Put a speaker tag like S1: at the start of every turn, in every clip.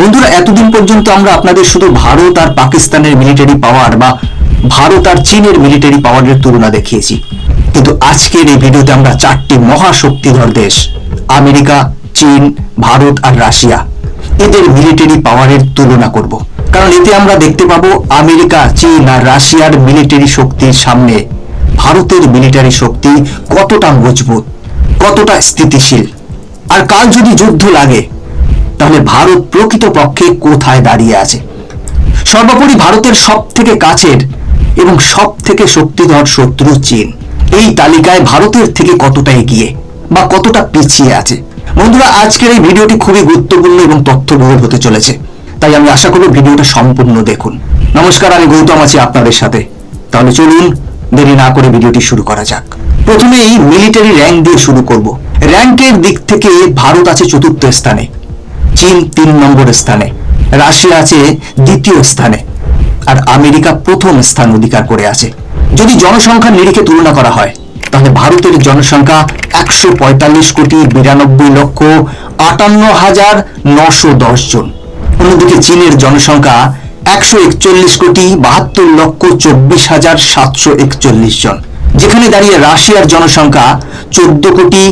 S1: বন্ধুরা, এতদিন পর্যন্ত আমরা আপনাদের শুধু ভারত আর পাকিস্তানের মিলিটারি পাওয়ার বা ভারত আর চীনের মিলিটারি পাওয়ারের তুলনা দেখিয়েছি। কিন্তু আজকের এই ভিডিওতে আমরা চারটি মহাশক্তিধর দেশ, আমেরিকা, চীন, ভারত আর রাশিয়া, এদের মিলিটারি পাওয়ারের তুলনা করব। কারণ এতে আমরা দেখতে পাবো আমেরিকা, চীন আর রাশিয়ার মিলিটারি শক্তির সামনে ভারতের মিলিটারি শক্তি কতটা মজবুত, কতটা স্থিতিশীল, আর কাল যদি যুদ্ধ লাগে তাহলে ভারত প্রকৃতপক্ষে কোথায় দাঁড়িয়ে আছে? সর্বোপরি ভারতের সব থেকে কাছের এবং সব থেকে শক্তিধর শত্রু চীন। এই তালিকায় ভারতের থেকে কতটা এগিয়ে বা কতটা পিছিয়ে আছে? বন্ধুরা, আজকের এই ভিডিওটি খুবই গুরুত্বপূর্ণ এবং তথ্যবহুল হতে চলেছে। তাই আমি আশা করব ভিডিওটা সম্পূর্ণ দেখুন। নমস্কার, আমি গৌতম আছি আপনাদের সাথে। তাহলে চলুন, দেরি না করে ভিডিওটি শুরু করা যাক। প্রথমে এই মিলিটারি র্যাঙ্ক দিয়ে শুরু করব। র্যাঙ্কের দিক থেকে ভারত আছে চতুর্থ স্থানে। চীন তিন নম্বর স্থানে, রাশিয়া আছে দ্বিতীয় স্থানে, আর আমেরিকা প্রথম স্থান অধিকার করে আছে। যদি জনসংখ্যার নিরিখে তুলনা করা হয়, তাহলে ভারতের জনসংখ্যা একশো পঁয়তাল্লিশ কোটি বিরানব্বই লক্ষ আটান্ন হাজার নশো দশ জন। অন্যদিকে চীনের জনসংখ্যা একশো একচল্লিশ কোটি বাহাত্তর লক্ষ চব্বিশ হাজার সাতশো একচল্লিশ জন। যেখানে দাঁড়িয়ে রাশিয়ার জনসংখ্যা চোদ্দ কোটি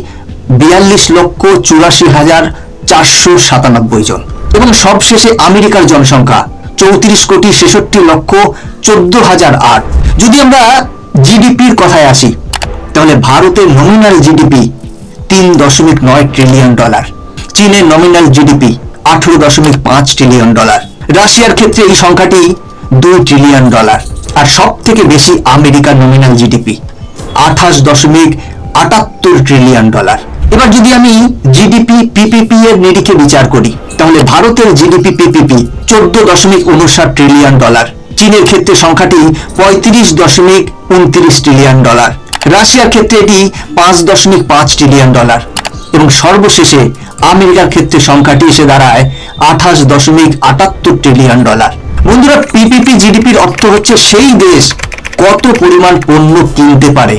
S1: বিয়াল্লিশ লক্ষ চুরাশি হাজার চারশো সাতানব্বই জন। এবং সবশেষে আমেরিকার জনসংখ্যা চৌত্রিশ কোটি ছেষট্টি লক্ষ চোদ্দ হাজার আট। যদি আমরা জিডিপির কথায় আসি, তাহলে ভারতের নমিনাল জিডিপি তিন দশমিক নয় ট্রিলিয়ন ডলার চীনের নমিনাল জিডিপি আঠেরো দশমিক পাঁচ ট্রিলিয়ন ডলার রাশিয়ার ক্ষেত্রে এই সংখ্যাটি দুই ট্রিলিয়ন ডলার আর সব থেকে বেশি আমেরিকার নমিনাল জিডিপি আঠাশ দশমিক আটাত্তর ট্রিলিয়ন ডলার এবার যদি আমি জিডিপি পিপিপি এর নিরিখে বিচার করি, তাহলে ভারতের জিডিপি পিপিপি চোদ্দ দশমিক উনষাট ট্রিলিয়ন ডলার চীনের ক্ষেত্রে সংখ্যাটি পঁয়ত্রিশ দশমিক উনত্রিশ ট্রিলিয়ন ডলার রাশিয়ার ক্ষেত্রে এটি পাঁচ দশমিক পাঁচ ট্রিলিয়ন ডলার এবং সর্বশেষে আমেরিকার ক্ষেত্রে সংখ্যাটি এসে দাঁড়ায় আঠাশ দশমিক আটাত্তর ট্রিলিয়ন ডলার বন্ধুরা পিপিপি জিডিপির অর্থ হচ্ছে সেই দেশ কত পরিমাণ পণ্য কিনতে পারে,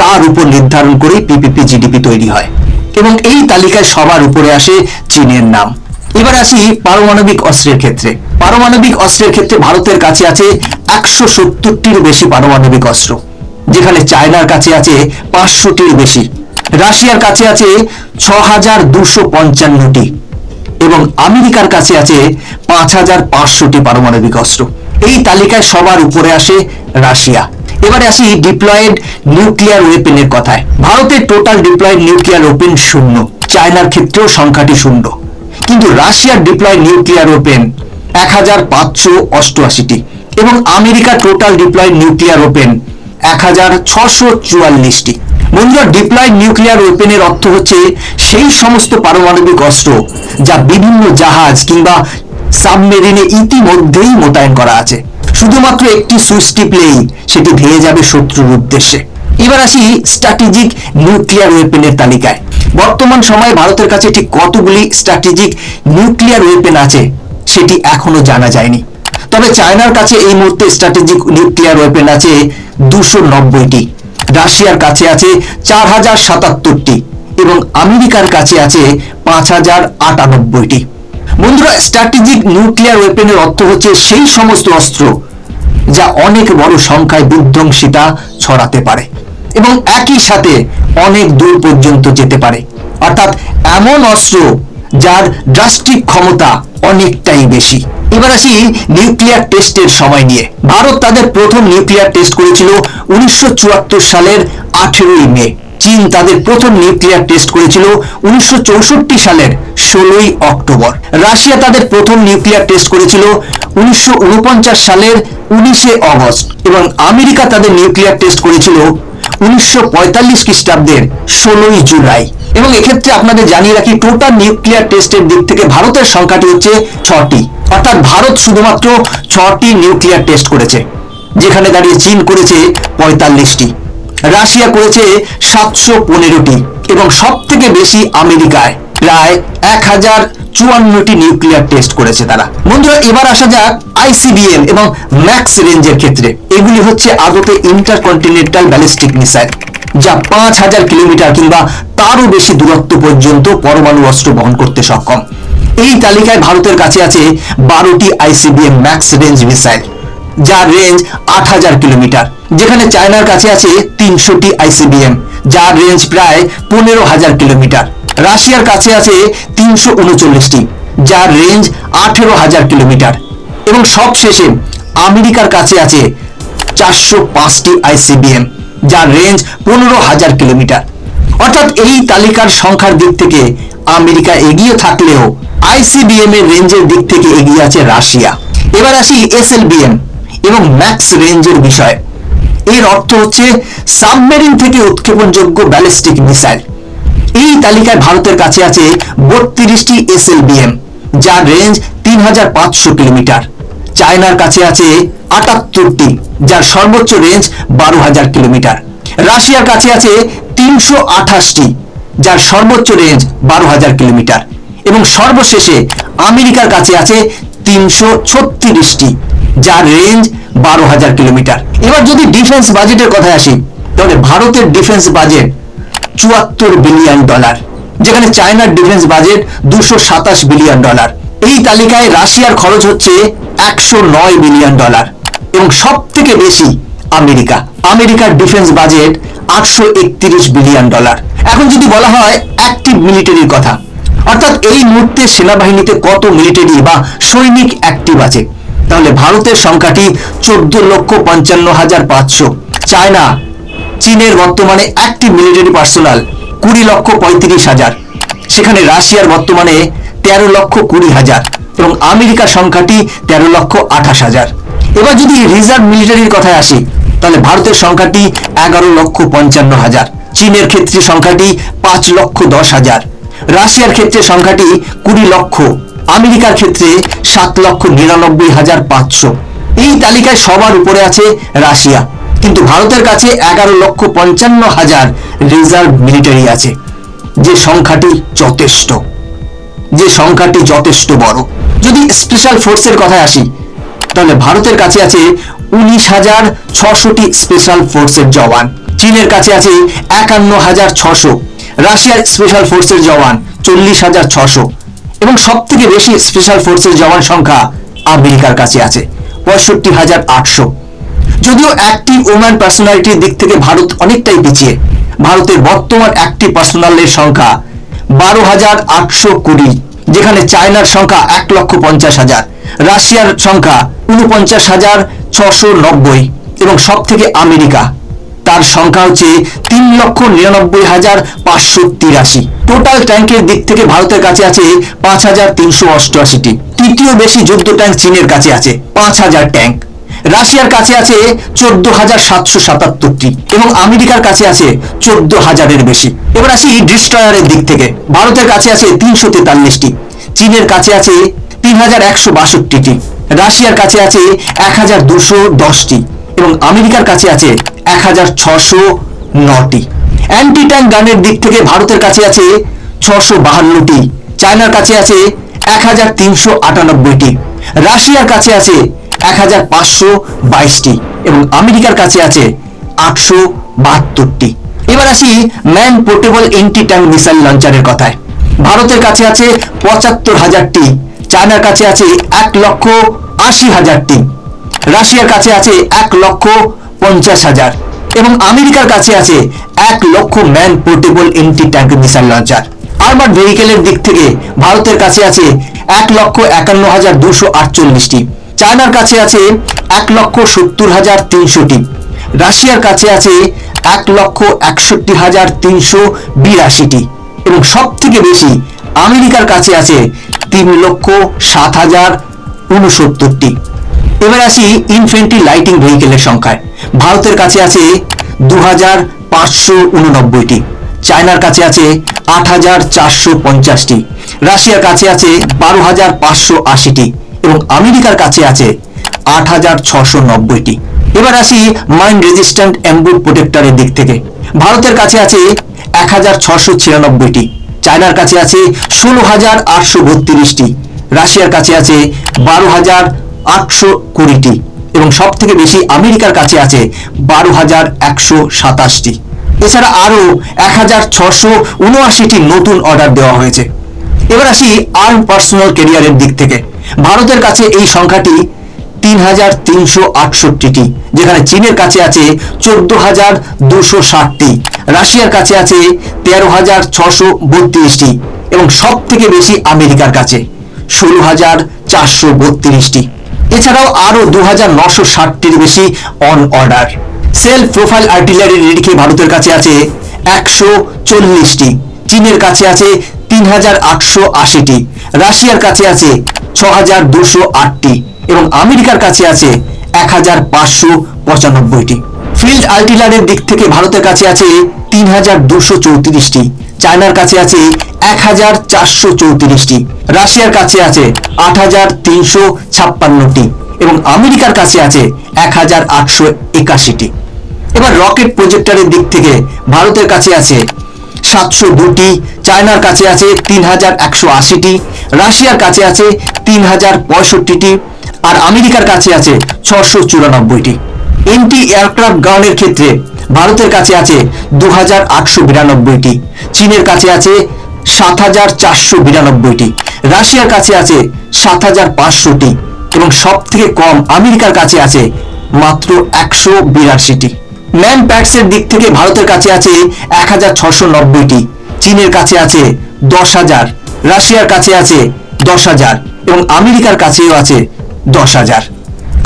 S1: তার উপর নির্ধারণ করে পিপিপি জিডিপি তৈরি হয়। এবং এই তালিকায় সবার উপরে আসে চীনের নাম। এবার আসি পারমাণবিক অস্ত্রের ক্ষেত্রে। পারমাণবিক অস্ত্রের ক্ষেত্রে ভারতের কাছে আছে একশো সত্তরটির বেশি পারমাণবিক অস্ত্র, যেখানে চায়নার কাছে আছে পাঁচশোটির বেশি। রাশিয়ার কাছে আছে ছ হাজার দুশো পঞ্চান্নটি এবং আমেরিকার কাছে আছে পাঁচ হাজার পাঁচশোটি পারমাণবিক অস্ত্র। এই তালিকায় সবার উপরে আসে রাশিয়া। এবারে আসি ডিপ্লয়েড নিউক্লিয়ার ওয়েপেনের কথায়। ভারতের টোটাল ডিপ্লয়েড নিউক্লিয়ার ওপেন শূন্য। চায়নার ক্ষেত্রেও সংখ্যাটি শূন্য। কিন্তু রাশিয়ার ডিপ্লয়েড নিউক্লিয়ার ওপেন এক হাজার পাঁচশো অষ্টআশিটি এবং America total deployed nuclear weapon এক হাজার ছশো চুয়াল্লিশটি। বন্ধুরা ডিপ্লয়েড নিউক্লিয়ার ওয়েপেনের অর্থ হচ্ছে সেই সমস্ত পারমাণবিক অস্ত্র যা বিভিন্ন জাহাজ কিংবা সাবমেরিনে ইতিমধ্যেই মোতায়েন করা আছে। শুধুমাত্র একটি সুইচ টিপলেই সেটি ভেঙে যাবে শত্রুর উদ্দেশ্যে। এবার আসি স্ট্র্যাটেজিক নিউক্লিয়ার ওয়েপেনের তালিকায়। বর্তমান সময়ে ভারতের কাছে ঠিক কতগুলি স্ট্র্যাটেজিক নিউক্লিয়ার ওয়েপেন আছে সেটি এখনও জানা যায়নি। তবে চায়নার কাছে এই মুহূর্তে স্ট্র্যাটেজিক নিউক্লিয়ার ওয়েপেন আছে দুশো নব্বইটি, রাশিয়ার কাছে আছে চার হাজার সাতাত্তরটি এবং আমেরিকার কাছে আছে পাঁচ হাজার আটানব্বইটি। বন্ধুরা স্ট্র্যাটেজিক নিউক্লিয়ার ওয়েপেনের অর্থ হচ্ছে সেই সমস্ত অস্ত্র যা অনেক বড় সংখ্যায় বিধ্বংসিতা ছড়াতে পারে এবং একই সাথে অনেক দূর পর্যন্ত যেতে পারে। অর্থাৎ এমন অস্ত্র যার ড্রাস্টিক ক্ষমতা অনেকটাই বেশি। এবার আসি নিউক্লিয়ার টেস্টের সময় নিয়ে। ভারত তাদের প্রথম নিউক্লিয়ার টেস্ট করেছিল উনিশশো চুয়াত্তর সালের আঠেরোই মে। চীন তাদের প্রথম নিউক্লিয়ার টেস্ট করেছিল উনিশশো চৌষট্টি সালের ষোলোই অক্টোবর। রাশিয়া তাদের প্রথম নিউক্লিয়ার টেস্ট করেছিল উনিশশো উনপঞ্চাশ সালের উনিশে অগস্ট এবং আমেরিকা তাদের নিউক্লিয়ার টেস্ট করেছিল উনিশশো পঁয়তাল্লিশ খ্রিস্টাব্দের ষোলোই জুলাই। এবং এক্ষেত্রে আপনাদের জানিয়ে রাখি টোটাল নিউক্লিয়ার টেস্টের দিক থেকে ভারতের সংখ্যাটি হচ্ছে ছটি। অর্থাৎ ভারত শুধুমাত্র ছটি নিউক্লিয়ার টেস্ট করেছে, যেখানে দাঁড়িয়ে চীন করেছে পঁয়তাল্লিশটি। রাশিয়া করেছে সাতশো পনেরোটি এবং সব থেকে বেশি আমেরিকায় প্রায় এক হাজার চুয়ান্নটি নিউক্লিয়ার টেস্ট করেছে তারা। বন্ধুরা, এবার আসা যাক আইসিবিএম এবং ম্যাক্স রেঞ্জের ক্ষেত্রে। এগুলি হচ্ছে আদতে ইন্টারকন্টিনেন্টাল ব্যালিস্টিক মিসাইল, যা পাঁচ হাজার কিলোমিটার কিংবা তারও বেশি দূরত্ব পর্যন্ত পরমাণু অস্ত্র বহন করতে সক্ষম। এই তালিকায় ভারতের কাছে আছে বারোটি আইসিবিএম ম্যাক্স রেঞ্জ মিসাইল। যার রেঞ্জ আট হাজার কিলোমিটার, যেখানে চায়নার কাছে আছে তিনশোটি আইসিবিএম যার রেঞ্জ প্রায় পনেরো হাজার কিলোমিটার। রাশিয়ার কাছে আছে তিনশো উনচল্লিশটি, যার রেঞ্জ আঠেরো হাজার কিলোমিটার। এবং সবশেষে আমেরিকার কাছে আছে চারশো পাঁচটি আইসিবিএম যার রেঞ্জ পনেরো হাজার কিলোমিটার। অর্থাৎ এই তালিকার সংখ্যার দিক থেকে আমেরিকা এগিয়ে থাকলেও আইসিবিএম এর রেঞ্জের দিক থেকে এগিয়ে আছে রাশিয়া। এবার আসি এস এল এসএলবিএম এবং ম্যাক্স রেঞ্জের বিষয়। এর অর্থ হচ্ছে সাবমেরিন থেকে উৎক্ষেপণযোগ্য ব্যালিস্টিক মিসাইল এই তালিকায় ভারতের কাছে আছে বত্রিশটি এসএলবিএম যার রেঞ্জ তিন হাজার পাঁচশো কিলোমিটার। চায়নার কাছে আছে আটাত্তরটি, যার সর্বোচ্চ রেঞ্জ বারো হাজার কিলোমিটার। রাশিয়ার কাছে আছে তিনশো আঠাশটি, যার সর্বোচ্চ রেঞ্জ বারো হাজার কিলোমিটার। এবং সর্বশেষে আমেরিকার কাছে আছে তিনশো ছত্রিশটি। যার রেঞ্জ বারো হাজার কিলোমিটার। এবার যদি ডিফেন্স বাজেটের কথায় আসি, তাহলে ভারতের ডিফেন্স বাজেট চুয়াত্তর বিলিয়ন ডলার যেখানে চায়নার ডিফেন্স বাজেট দুশো সাতাশ বিলিয়ন ডলার এই তালিকায় রাশিয়ার খরচ হচ্ছে একশো নয় বিলিয়ন ডলার এবং সব থেকে বেশি আমেরিকা। আমেরিকার ডিফেন্স বাজেট আটশো একত্রিশ বিলিয়ন ডলার এখন যদি বলা হয় অ্যাক্টিভ মিলিটারির কথা, অর্থাৎ এই মুহূর্তে সেনাবাহিনীতে কত মিলিটারি বা সৈনিক অ্যাক্টিভ আছে? তাহলে ভারতের সংখ্যাটি চোদ্দ লক্ষ পঞ্চান্ন হাজার পাঁচশো। চায়না, চীনের বর্তমানে একটি মিলিটারি পার্সোনাল কুড়ি লক্ষ পঁয়ত্রিশ হাজার। সেখানে রাশিয়ার বর্তমানে তেরো লক্ষ কুড়ি হাজার এবং আমেরিকার সংখ্যাটি তেরো লক্ষ আঠাশ হাজার। এবার যদি রিজার্ভ মিলিটারির কথায় আসি, তাহলে ভারতের সংখ্যাটি এগারো লক্ষ পঞ্চান্ন হাজার। চীনের ক্ষেত্রে সংখ্যাটি পাঁচ লক্ষ দশ হাজার। রাশিয়ার ক্ষেত্রে সংখ্যাটি কুড়ি লক্ষ আমেরিকার ক্ষেত্রে সাত লক্ষ নিরানব্বই হাজার পাঁচশো। এই তালিকায় সবার উপরে আছে রাশিয়া। কিন্তু ভারতের কাছে এগারো লক্ষ পঞ্চান্ন হাজার রিজার্ভ মিলিটারি আছে। যে সংখ্যাটি যথেষ্ট। যে সংখ্যাটি যথেষ্ট বড়। যদি স্পেশাল ফোর্সের কথায় আসি, তাহলে ভারতের কাছে আছে উনিশ হাজার ছশোটি স্পেশাল ফোর্সের জওয়ান। চীনের কাছে আছে একান্ন হাজার ছশো। রাশিয়ার স্পেশাল ফোর্সের জওয়ান চল্লিশ হাজার ছশো। এবং সব থেকে বেশি স্পেশাল ফোর্সের জওয়ান সংখ্যা আমেরিকার কাছে আছে, পঁয়ষট্টি হাজার আটশো। যদিও অ্যাক্টিভ ওম্যান পার্সোনালিটির দিক থেকে ভারত অনেকটাই পিছিয়ে, ভারতের বর্তমান অ্যাক্টিভ পার্সোনালের সংখ্যা বারো হাজার আটশো কুড়ি, যেখানে চায়নার সংখ্যা এক লক্ষ পঞ্চাশ হাজার, রাশিয়ার সংখ্যা উনপঞ্চাশ হাজার ছশো নব্বই এবং সব থেকে আমেরিকা। তার সংখ্যা হচ্ছে তিন লক্ষ নিরানব্বই হাজার পাঁচশো তিরাশি। টোটাল ট্যাঙ্কের দিক থেকে ভারতের কাছে আছে পাঁচ হাজার তিনশো অষ্টআশিটি। তৃতীয় বেশি যুদ্ধ ট্যাঙ্ক চীনের কাছে আছে পাঁচ হাজার ট্যাঙ্ক রাশিয়ার কাছে আছে চোদ্দ হাজার সাতশো সাতাত্তরটি এবং আমেরিকার কাছে আছে চোদ্দ হাজারের বেশি। এবার আসি ডিস্ট্রয়ারের দিক থেকে। ভারতের কাছে আছে তিনশো তেতাল্লিশটি। চীনের কাছে আছে তিন হাজার একশো বাষট্টিটি। রাশিয়ার কাছে আছে এক হাজার দুশো দশটি এবং আমেরিকার কাছে আছে এক হাজার ছশো নটি। অ্যান্টি ট্যাঙ্ক গানের দিক থেকে ভারতের কাছে আছে ছশো বাহান্নটি। চায়নার কাছে আছে এক হাজার তিনশো আটানব্বইটি। রাশিয়ার কাছে আছে এক হাজার পাঁচশো বাইশটি। এবং আমেরিকার কাছে আছে আটশো বাহাত্তরটি। এবার আসি man portable anti tank missile লঞ্চারের কথায়। ভারতের কাছে আছে পঁচাত্তর হাজারটি। চায়নার কাছে আছে এক লক্ষ আশি হাজারটি। রাশিয়ার কাছে আছে এক লক্ষ পঞ্চাশ হাজার। এবং আমেরিকার কাছে আছে এক lakh man portable anti tank missile launcher. Armour ভেহিকেলের দিক থেকে ভারতের কাছে আছে এক লক্ষ একান্ন হাজার দুশো আটচল্লিশটি। চায়নার কাছে আছে এক লক্ষ সত্তর হাজার তিনশোটি। রাশিয়ার কাছে আছে এক লক্ষ একষট্টি হাজার তিনশো বিরাশিটি। এবং সব থেকে বেশি আমেরিকার কাছে আছে তিন লক্ষ সাত হাজার উনসত্তরটি। এবার আসি ইনফেন্ট্রি লাইটিং ভেহিকেলের সংখ্যায়। ভারতের কাছে আছে দু হাজার পাঁচশো উননব্বইটি। চায়নার কাছে আছে আট হাজার চারশো পঞ্চাশটি। রাশিয়ার কাছে আছে বারো হাজার পাঁচশো আশিটি। এবং আমেরিকার কাছে আছে আট হাজার ছশো নব্বইটি। এবার আসি মাইন রেজিস্ট্যান্ট অ্যাম্বুট প্রোটেক্টরের দিক থেকে। ভারতের কাছে আছে এক হাজার ছশো ছিয়ানব্বইটি। চায়নার কাছে আছে ষোলো হাজার আটশো বত্রিশটি। রাশিয়ার কাছে আছে বারো হাজার আটশো কুড়িটি এবং সব থেকে বেশি আমেরিকার কাছে আছে বারো হাজার একশো সাতাশটি। এছাড়া আরও এক হাজার ছশো উনআশিটি নতুন অর্ডার দেওয়া হয়েছে। এবার আসি আর্ম পার্সোনাল কেরিয়ারের দিক থেকে। ভারতের কাছে এই সংখ্যাটি তিন হাজার তিনশো আটষট্টিটি, যেখানে চীনের কাছে আছে চোদ্দ হাজার দুশো ষাটটি, রাশিয়ার কাছে আছে তেরো হাজার ছশো বত্রিশটি এবং সব থেকে বেশি আমেরিকার কাছে ষোলো হাজার চারশো বত্রিশটি। এছাড়াও আরও দু হাজার নশো ষাটটির বেশি on order self propelled artillery রেডিকে ভারতের কাছে আছে একশো চল্লিশটি। চীনের কাছে আছে তিন হাজার আটশো আশিটি। রাশিয়ার কাছে আছে ছ হাজার দুশো আটটি। এবং আমেরিকার কাছে আছে এক হাজার পাঁচশো পঁচানব্বইটি। ফিল্ড আর্টিলারের দিক থেকে ভারতের কাছে আছে তিন হাজার দুশো চৌত্রিশটি। চায়নার কাছে আছে এক হাজার চারশো চৌত্রিশটি, রাশিয়ার কাছে আছে আট হাজার তিনশো ছাপ্পান্নটি এবং আমেরিকার কাছে আছে এক হাজার আটশো একাশিটি। এবার রকেট প্রজেক্টরের দিক থেকে ভারতের কাছে আছে সাতশো দুটি, চায়নার কাছে আছে তিন হাজার একশো আশিটি, রাশিয়ার কাছে আছে তিন হাজার পঁয়ষট্টিটি আর আমেরিকার কাছে আছে ছশো চুরানব্বইটি। এন্টি এয়ারক্রাফট গানের ক্ষেত্রে ভারতের কাছে আছে দু হাজার আটশো বিরানব্বইটি, চীনের কাছে আছে সাত হাজার চারশো বিরানব্বইটি, রাশিয়ার কাছে আছে সাত হাজার পাঁচশোটি এবং সব থেকে কম আমেরিকার কাছে আছে মাত্র একশো বিরাশিটি। ম্যান প্যাডস এর দিক থেকে ভারতের কাছে আছে এক হাজার ছশো নব্বইটি, চীনের কাছে আছে দশ হাজার রাশিয়ার কাছে আছে দশ হাজার এবং আমেরিকার কাছেও আছে দশ হাজার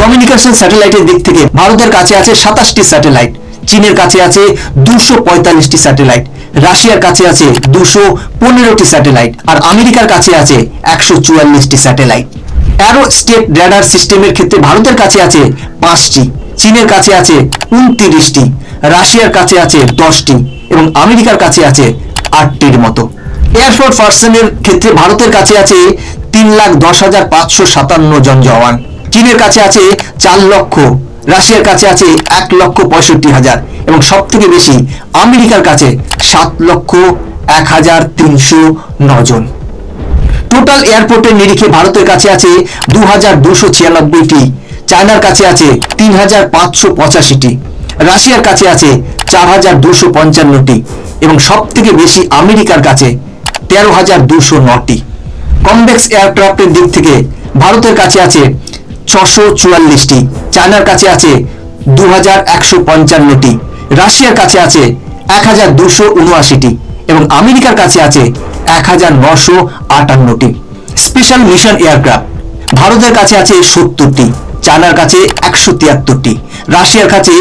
S1: কমিউনিকেশন স্যাটেলাইটের দিক থেকে ভারতের কাছে আছে সাতাশটি স্যাটেলাইট চীনের কাছে আছে দুশো পঁয়তাল্লিশটি স্যাটেলাইট, রাশিয়ার কাছে আছে দুশো পনেরোটি স্যাটেলাইট আর আমেরিকার কাছে আছে একশো চুয়াল্লিশটি স্যাটেলাইট। অ্যারো স্টেট র্যাডার সিস্টেমের ক্ষেত্রে ভারতের কাছে আছে পাঁচটি, চীনের কাছে আছে উনত্রিশটি, রাশিয়ার কাছে আছে দশটি এবং আমেরিকার কাছে আছে আটটির মতো। এয়ারফোর্স পার্সনের ক্ষেত্রে ভারতের কাছে আছে তিন লাখ দশ হাজার পাঁচশো সাতান্ন জন জওয়ান। চীনের কাছে আছে চার লক্ষ রাশিয়ার কাছে আছে এক লক্ষ পঁয়ষট্টি হাজার এবং সব থেকে বেশি আমেরিকার কাছে সাত লক্ষ এক হাজার তিনশো জন। টোটাল এয়ারপোর্টের নিরিখে ভারতের কাছে আছে দু হাজার দুশো ছিয়ানব্বইটি, চায়নার কাছে আছে তিন হাজার পাঁচশো পঁচাশিটি, রাশিয়ার কাছে আছে চার হাজার দুশো পঞ্চান্নটি এবং সব থেকে বেশি আমেরিকার কাছে তেরো হাজার দুশো নটি। কমবেক্স এয়ারক্রাফটের দিক থেকে ভারতের কাছে আছে ছশো চুয়াল্লিশটি। চায়নার কাছে আছে দু হাজার একশো পঞ্চান্নটি। রাশিয়ার কাছে আছে এক হাজার দুশো উনআশিটি। এবং আমেরিকার কাছে আছে এক হাজার নশো আটান্নটি। Special mission aircraft. ভারতের কাছে আছে সত্তরটি। চায়নার কাছে একশো তিয়াত্তরটি। রাশিয়ার কাছে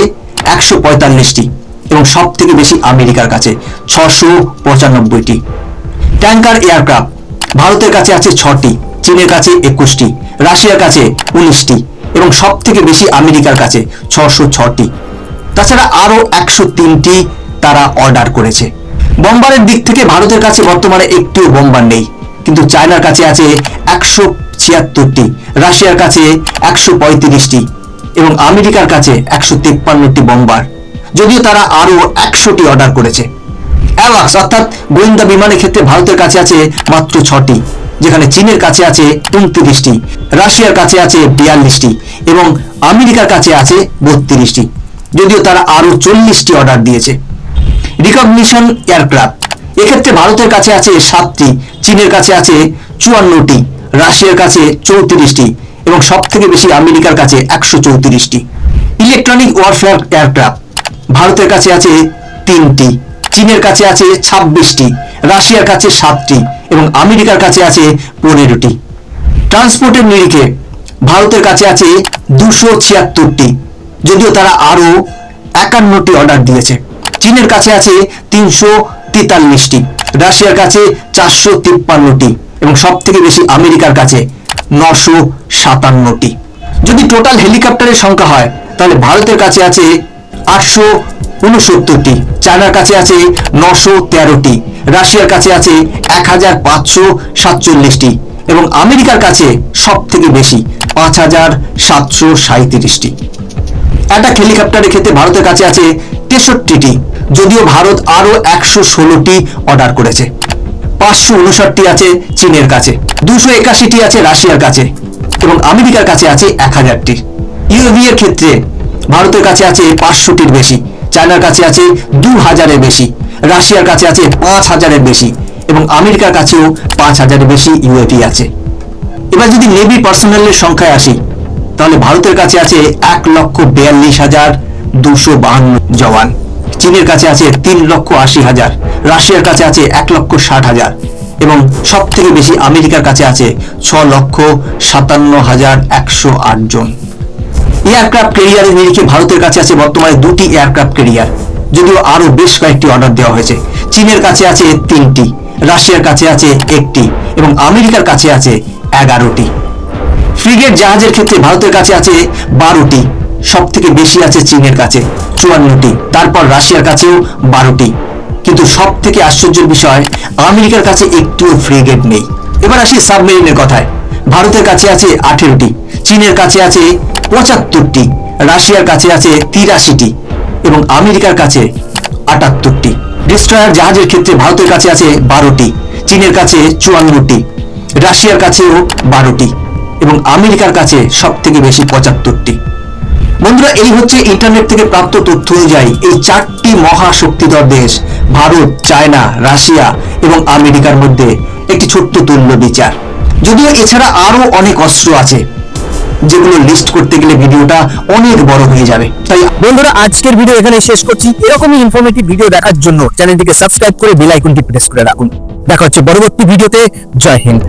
S1: একশো পঁয়তাল্লিশটি। এবং সব থেকে বেশি আমেরিকার কাছে ছশো পঁচানব্বইটি। Tanker aircraft. ভারতের কাছে আছে ছটি, চীনের কাছে একুশটি, রাশিয়ার কাছে উনিশটি এবং সব থেকে বেশি আমেরিকার কাছে ছশো ছটি। তাছাড়া আরও একশো তিনটি তারা অর্ডার করেছে। বোম্বারের দিক থেকে ভারতের কাছে বর্তমানে একটিও বোম্বার নেই, কিন্তু চায়নার কাছে আছে একশো ছিয়াত্তরটি, রাশিয়ার কাছে একশো পঁয়ত্রিশটি এবং আমেরিকার কাছে একশো তিপ্পান্নটি বোম্বার। যদিও তারা আরও একশোটি অর্ডার করেছে। অ্যাওয়াক্স, অর্থাৎ গোয়েন্দা বিমানের ক্ষেত্রে ভারতের কাছে আছে মাত্র ছটি, যেখানে চীনের কাছে আছে উনত্রিশটি, রাশিয়ার কাছে আছে বিয়াল্লিশটি এবং আমেরিকার কাছে আছে বত্রিশটি, যদিও তারা আরও চল্লিশটি অর্ডার দিয়েছে। রিকগনিশন এয়ারক্রাফট এক্ষেত্রে ভারতের কাছে আছে সাতটি, চীনের কাছে আছে চুয়ান্নটি, রাশিয়ার কাছে চৌত্রিশটি এবং সব থেকে বেশি আমেরিকার কাছে একশো চৌত্রিশটি। ইলেকট্রনিক ওয়ারফেয়ার এয়ারক্রাফট ভারতের কাছে আছে তিনটি। চীনের কাছে আছে ছাব্বিশটি, রাশিয়ার কাছে সাতটি এবং আমেরিকার কাছে আছে পনেরোটি। ট্রান্সপোর্টের নিরিখে ভারতের কাছে আছে দুশো ছিয়াত্তরটি, যদিও তারা আরও একান্নটি অর্ডার দিয়েছে। চীনের কাছে আছে তিনশো তেতাল্লিশটি, রাশিয়ার কাছে চারশো তিপ্পান্নটি এবং সব থেকে বেশি আমেরিকার কাছে নশো সাতান্নটি। যদি টোটাল হেলিকপ্টারের সংখ্যা হয়, তাহলে ভারতের কাছে আছে আটশো উনসত্তরটি চায়নার কাছে আছে নশো তেরোটি। রাশিয়ার কাছে আছে এক হাজার পাঁচশো সাতচল্লিশটি। এবং আমেরিকার কাছে সব থেকে বেশি, পাঁচ হাজার সাতশো সাঁত্রিশটি অ্যাটাক হেলিকপ্টারের ক্ষেত্রে ভারতের কাছে আছে তেষট্টিটি। যদিও ভারত আরও একশো ষোলোটি অর্ডার করেছে। পাঁচশো উনষাটটি আছে চীনের কাছে। দুশো একাশিটি আছে রাশিয়ার কাছে। এবং আমেরিকার কাছে আছে এক হাজারটি ইউভি এর ক্ষেত্রে ভারতের কাছে আছে পাঁচশোটির বেশি। চায়নার কাছে আছে দু হাজারের বেশি, রাশিয়ার কাছে আছে পাঁচ হাজারের বেশি এবং আমেরিকার কাছেও পাঁচ হাজারের বেশি ইউএভি আছে। এবার যদি নেভি পার্সোনালের সংখ্যায় আসি, তাহলে ভারতের কাছে আছে এক লক্ষ বিয়াল্লিশ হাজার দুশো বাহান্ন জওয়ান। চীনের কাছে আছে তিন লক্ষ আশি হাজার, রাশিয়ার কাছে আছে এক লক্ষ ষাট হাজার এবং সব থেকে বেশি আমেরিকার কাছে আছে ছ লক্ষ সাতান্ন হাজার একশো আট জন। এয়ারক্রাফট ক্যারিয়ারের নিরিখে ভারতের কাছে আছে বর্তমানে দুটি এয়ারক্রাফট ক্যারিয়ার যদিও আরও বেশ কয়েকটি অর্ডার দেওয়া হয়েছে। চীনের কাছে আছে তিনটি, রাশিয়ার কাছে আছে একটি এবং আমেরিকার কাছে আছে এগারোটি। ফ্রিগেট জাহাজের ক্ষেত্রে ভারতের কাছে আছে বারোটি সব থেকে বেশি আছে চীনের কাছে চুয়ান্নটি, তারপর রাশিয়ার কাছেও বারোটি। কিন্তু সব থেকে আশ্চর্যের বিষয়, আমেরিকার কাছে একটিও ফ্রিগেট নেই। এবার আসি সাবমেরিনের কথায়। ভারতের কাছে আছে আঠেরোটি, চীনের কাছে আছে পঁচাত্তরটি, রাশিয়ার কাছে আছে তিরাশিটি এবং আমেরিকার কাছে আটাত্তরটি। ডিস্ট্রয়ার জাহাজের ক্ষেত্রে ভারতের কাছে আছে বারোটি, চীনের কাছে চুয়ান্নটি, রাশিয়ার কাছেও বারোটি এবং আমেরিকার কাছে সব থেকে বেশি পঁচাত্তরটি। বন্ধুরা, এই হচ্ছে ইন্টারনেট থেকে প্রাপ্ত তথ্য অনুযায়ী এই চারটি মহাশক্তিধর দেশ, ভারত, চায়না, রাশিয়া এবং আমেরিকার মধ্যে একটি ছোট্ট তুল্য বিচার। যদিও এছাড়া আরও অনেক অস্ত্র আছে, যেগুলো লিস্ট করতে গেলে ভিডিওটা অনেক বড় হয়ে যাবে। তাই
S2: বন্ধুরা, আজকের ভিডিও এখানে শেষ করছি। এরকমই ইনফরমেটিভ ভিডিও দেখার জন্য চ্যানেলটিকে সাবস্ক্রাইব করে বেল আইকনটি প্রেস করে রাখুন। দেখা হচ্ছে পরবর্তী ভিডিওতে জয় হিন্দ।